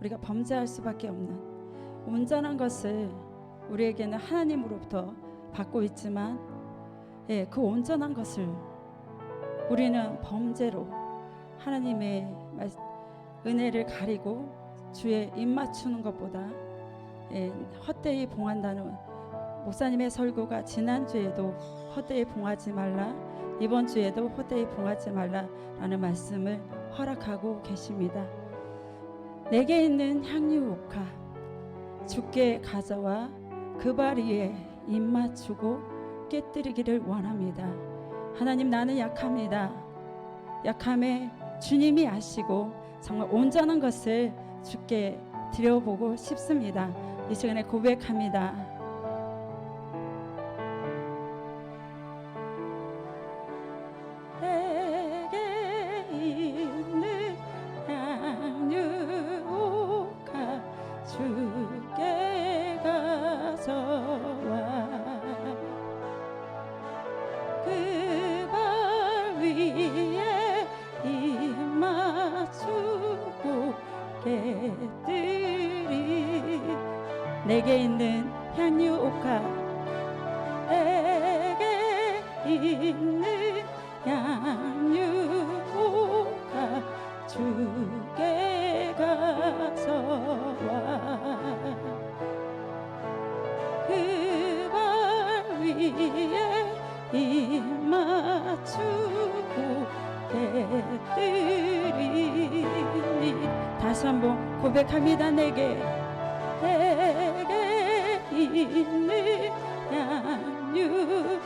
우리가 범죄할 수밖에 없는 온전한 것을 우리에게는 하나님으로부터 받고 있지만 예, 그 온전한 것을 우리는 범죄로 하나님의 말- 은혜를 가리고 주의 입 맞추는 것보다 예, 헛되이 봉한다는 목사님의 설교가 지난주에도 헛되이 봉하지 말라 이번 주에도 헛되이 봉하지 말라라는 말씀을 허락하고 계십니다. 내게 있는 향유 옥화 주께 가져와 그 발 위에 입 맞추고 깨뜨리기를 원합니다. 하나님 나는 약합니다. 약함에 주님이 아시고 정말 온전한 것을 주께 드려보고 싶습니다. 이 시간에 고백합니다.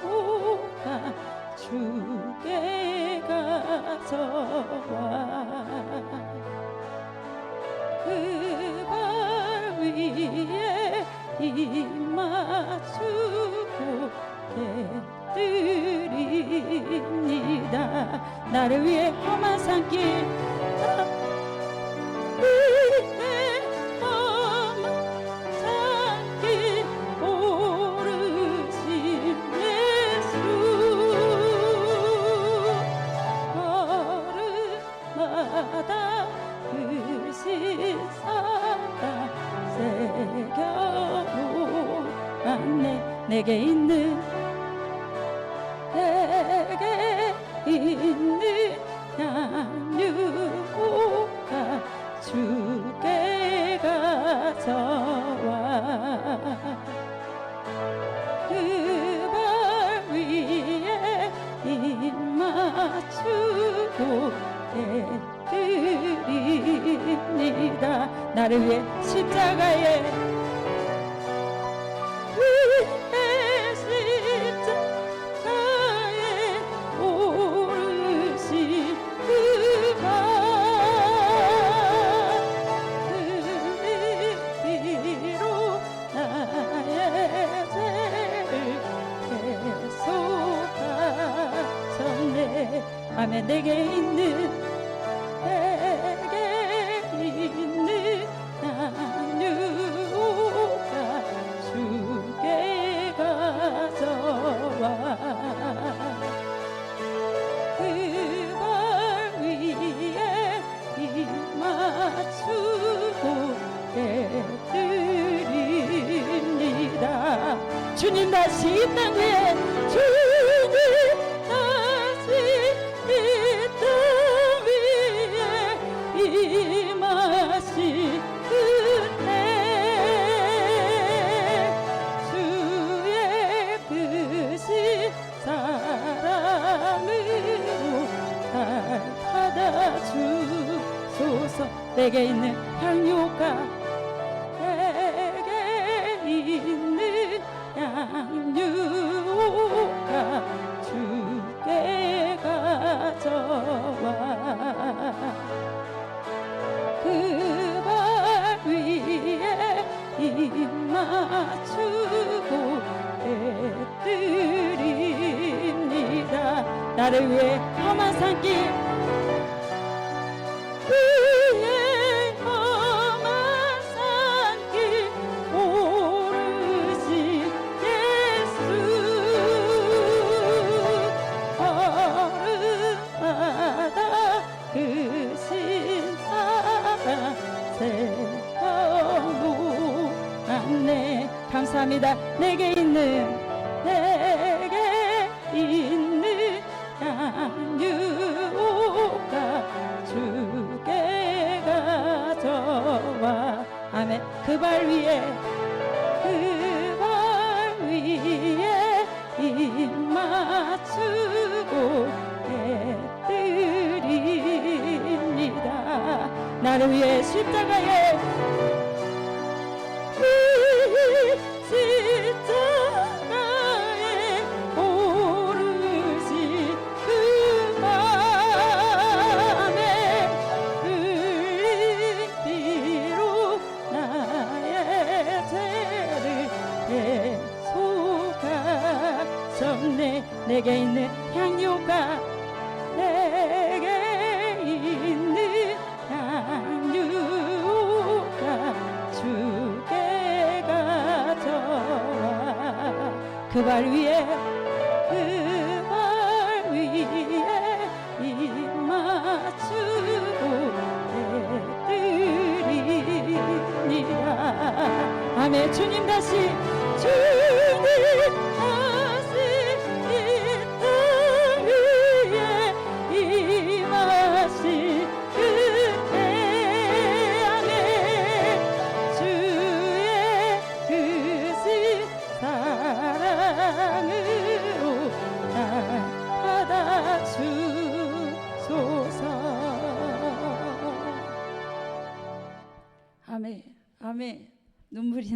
양육가 주께 가져와. 그발 위에 입 맞추고 깨뜨립니다. 나를 위해 험한 산길 주님 다시 이땅 위에 험한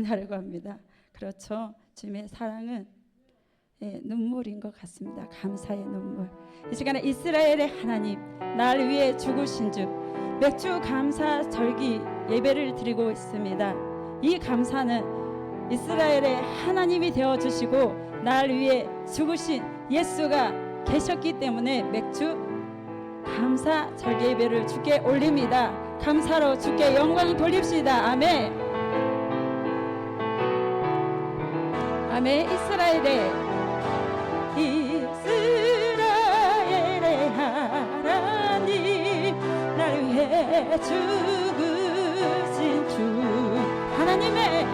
나려고 합니다 그렇죠 주님의 사랑은 예, 눈물인 것 같습니다 감사의 눈물 이 시간에 이스라엘의 하나님 날 위해 죽으신 주 맥주 감사 절기 예배를 드리고 있습니다 이 감사는 이스라엘의 하나님이 되어 주시고 날 위해 죽으신 예수가 계셨기 때문에 맥주 감사 절기 예배를 주께 올립니다. 감사로 주께 영광 돌립시다. 아멘. 아멘. 이스라엘의 이스라엘의 하나님 날 위해 죽으신 주 하나님의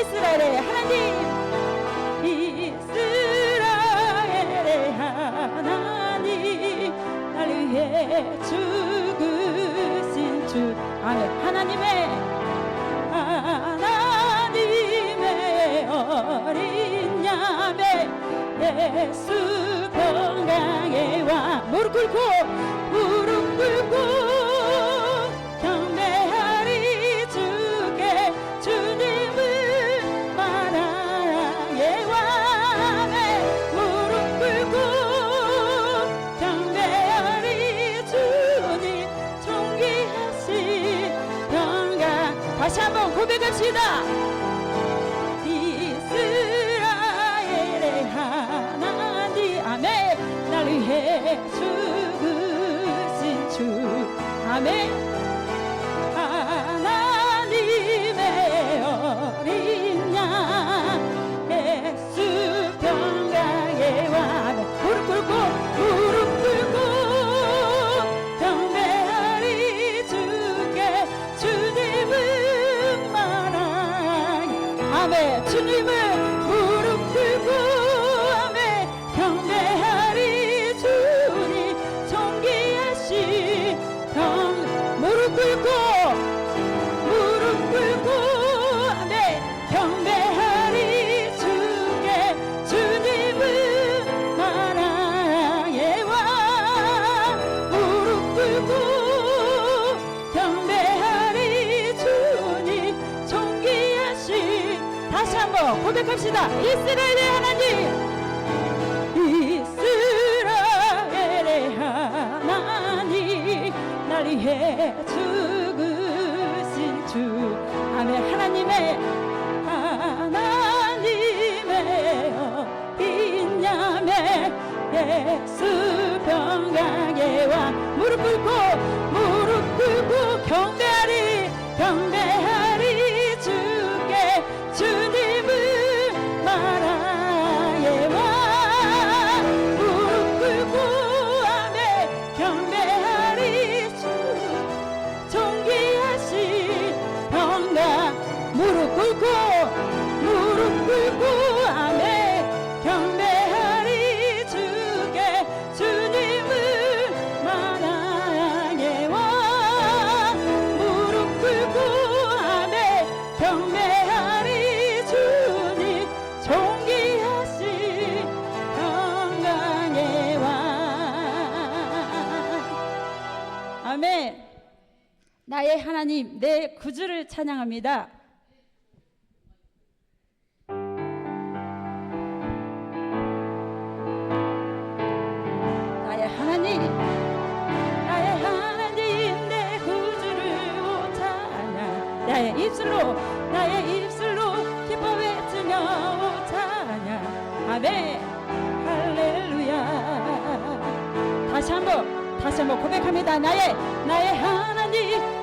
이스라엘의 하나님 이스라엘의 하나님 날 위해 죽으신 주 아멘. 하나님의 하나님의 어린 양의 예수 평강의 왕. 무릎 꿇고 고백합시다. 이스라엘의 하나님 아멘. 날 위해 죽으신 주 아멘 하나님, 이스라엘의 하나님 내 구주를 찬양합니다. 나의 하나님 나의 하나님 내 구주를 오 찬양 나의 입술로 나의 입술로 기뻐 외치며 오 찬양 아멘. 할렐루야. 다시 한번 다시 한번 고백합니다. 나의 나의 하나님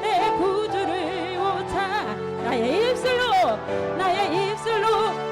나의 입술로 나의 입술로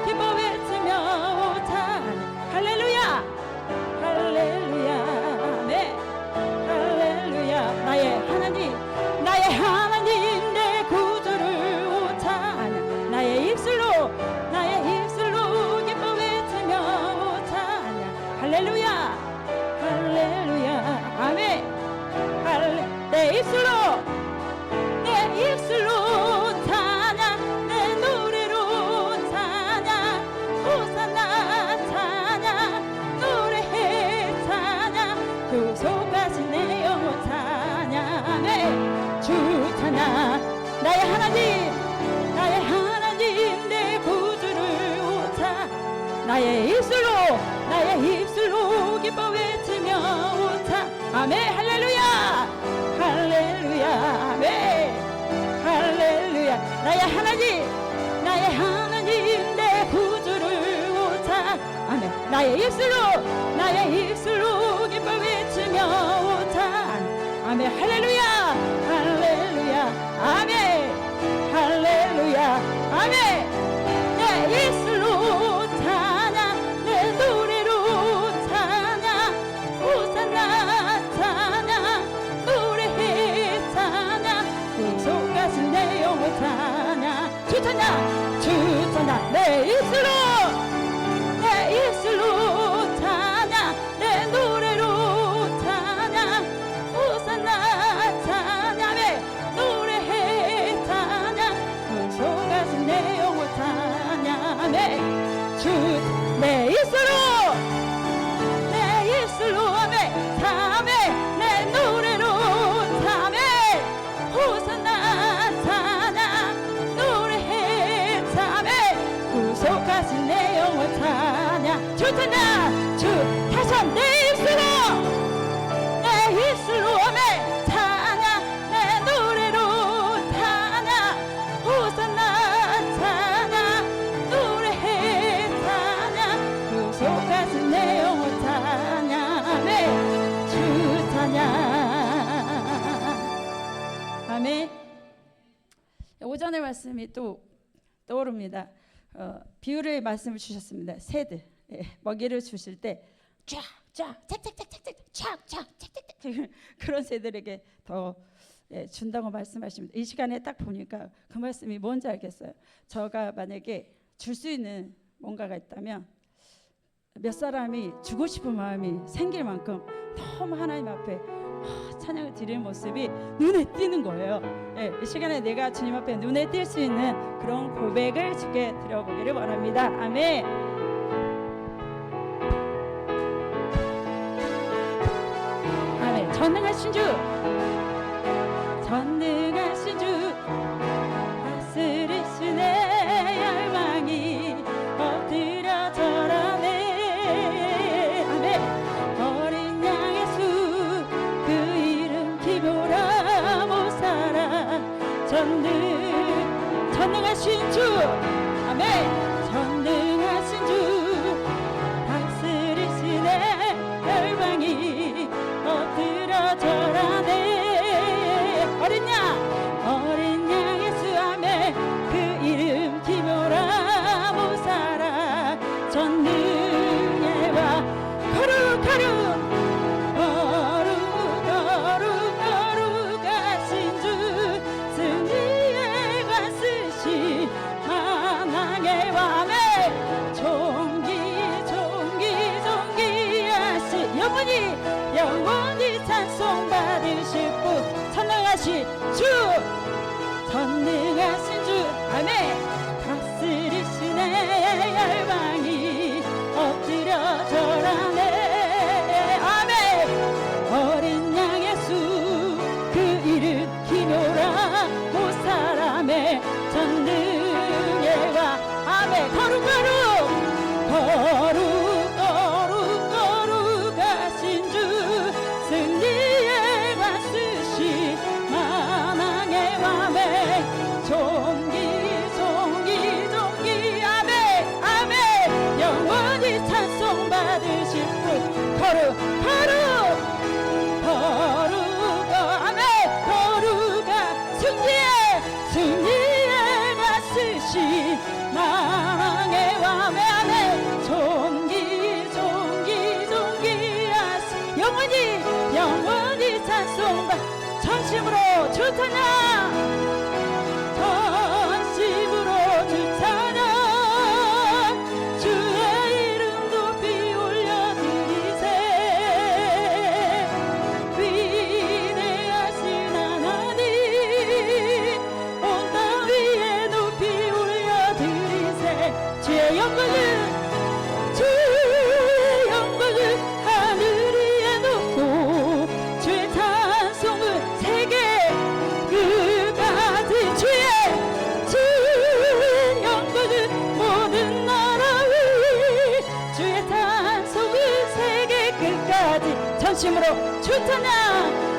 할렐루야 할렐루야 아멘 할렐루야 아멘 오전의 말씀이 또 떠오릅니다 어, 비유의 말씀을 주셨습니다 새들 예, 먹이를 주실 때 쫙 쫙 짝짝짝짝짝 쫙쫙 그런 새들에게 더 예, 준다고 말씀하십니다. 이 시간에 딱 보니까 그 말씀이 뭔지 알겠어요. 저가 만약에 줄 수 있는 뭔가가 있다면 몇 사람이 주고 싶은 마음이 생길 만큼 너무 하나님 앞에 아, 찬양을 드리는 모습이 눈에 띄는 거예요. 예, 이 시간에 내가 주님 앞에 눈에 띌 수 있는 그런 고백을 주께 드려보기를 원합니다. 아멘. 전능하신 주, 전능 좋 아. 끝까지 전심으로 주 찬양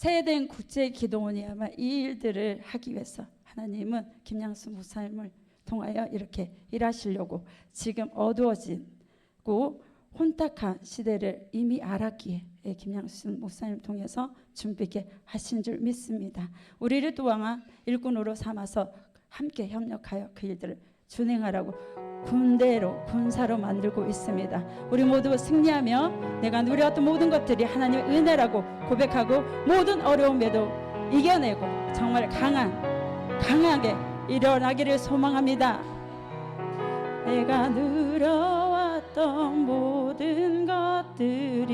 세된 국제 기도원이 아마 이 일들을 하기 위해서 하나님은 김양수 목사님을 통하여 이렇게 일하시려고 지금 어두워진고 혼탁한 시대를 이미 알았기에 김양수 목사님을 통해서 준비게 하신 줄 믿습니다. 우리를 또한 일꾼으로 삼아서 함께 협력하여 그 일들을 준행하라고 군대로 군사로 만들고 있습니다. 우리 모두 승리하며 내가 누려왔던 모든 것들이 하나님의 은혜라고 고백하고 모든 어려움에도 이겨내고 정말 강한 강하게 일어나기를 소망합니다. 내가 누려왔던 모든 것들이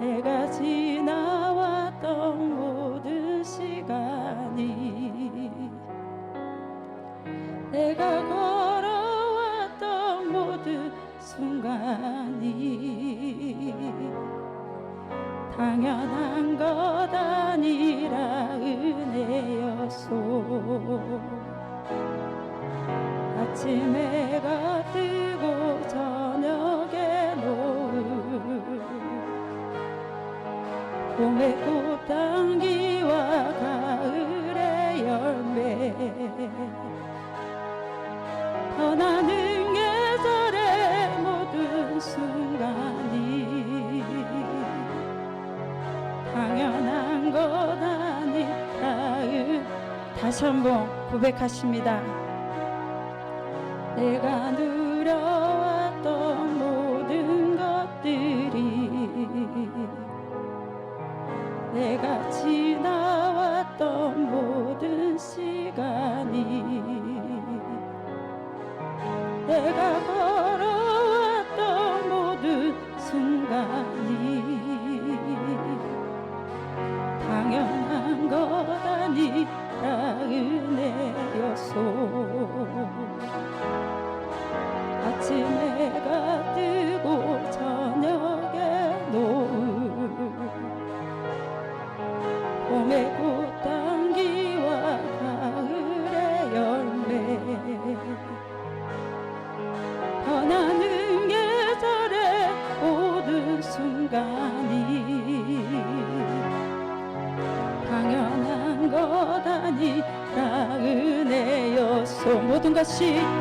내가 지나왔던 모든 시간 고백하십니다. 내가 누려왔던 모든 것들이 내가 모든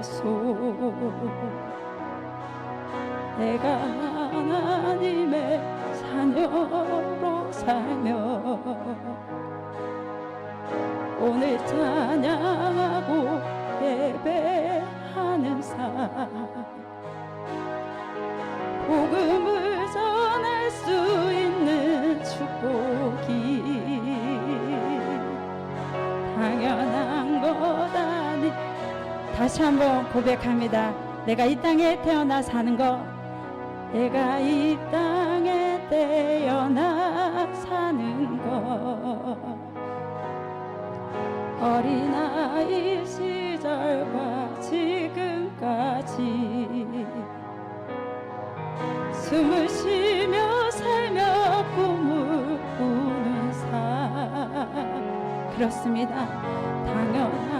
은혜였소. 내가 하나님의 자녀로 살며 오늘 찬양하고 예배하는 삶 다시 한번 고백합니다. 내가 이 땅에 태어나 사는 것 내가 이 땅에 태어나 사는 것 어린아이 시절과 지금까지 숨을 쉬며 살며 꿈을 꾸는 삶. 그렇습니다. 당연한 것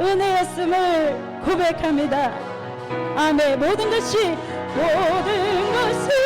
은혜였음을 고백합니다. 아멘. 모든 것이 모든 것이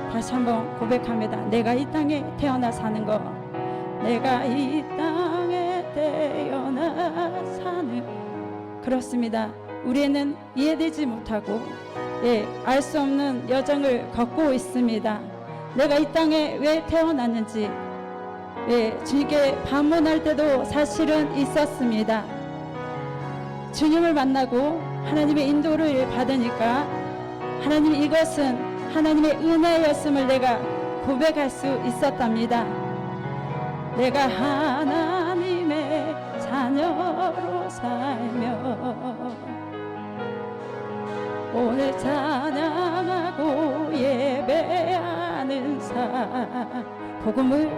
다시 한번 고백합니다. 내가 이 땅에 태어나 사는 거 내가 이 땅에 태어나 사는 그렇습니다. 우리는 이해되지 못하고 예, 알 수 없는 여정을 걷고 있습니다. 내가 이 땅에 왜 태어났는지 예, 주님께 방문할 때도 사실은 있었습니다. 주님을 만나고 하나님의 인도를 받으니까 하나님 이것은 하나님의 은혜였음을 내가 고백할 수 있었답니다. 내가 하나님의 자녀로 살며 오늘 찬양하고 예배하는 삶 복음을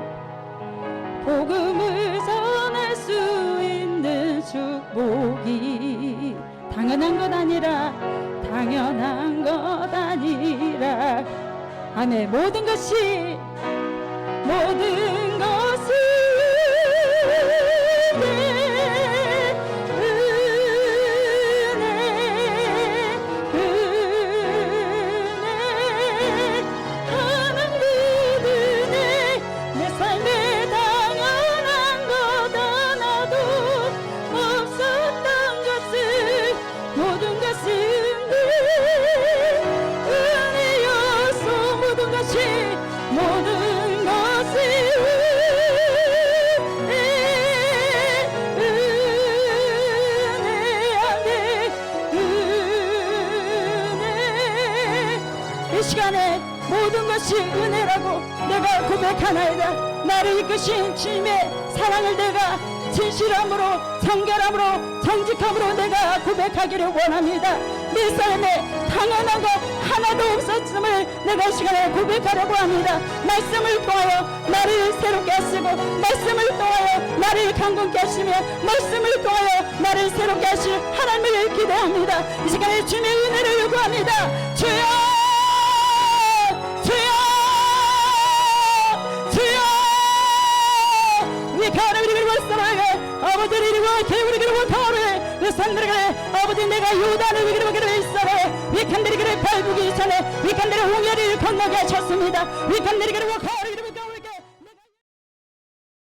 복음을 전할 수 있는 축복이 당연한 것 아니라 당연한 것 아니라 아멘 모든 것이 시간에 모든 것이 은혜라고 내가 고백하나이다. 나를 이끄신 주님의 사랑을 내가 진실함으로 정결함으로 정직함으로 내가 고백하기를 원합니다. 내 삶에 당연한 것 하나도 없었음을 내가 이 시간에 고백하려고 합니다. 말씀을 통하여 나를 새롭게 하시고 말씀을 통하여 나를 강건케 하시며 말씀을 통하여 나를 새롭게 하실 하나님을 기대합니다. 이 시간에 주님의 은혜를 요구합니다. 주여 아버지를 이리고 개울을 이리고 타오르 그 산들을 아버지 내가 요단을 위기로 위기로 있어래 위칸들이 그를 밟기 전에 위칸들의 홍해를 건너게 하셨습니다 가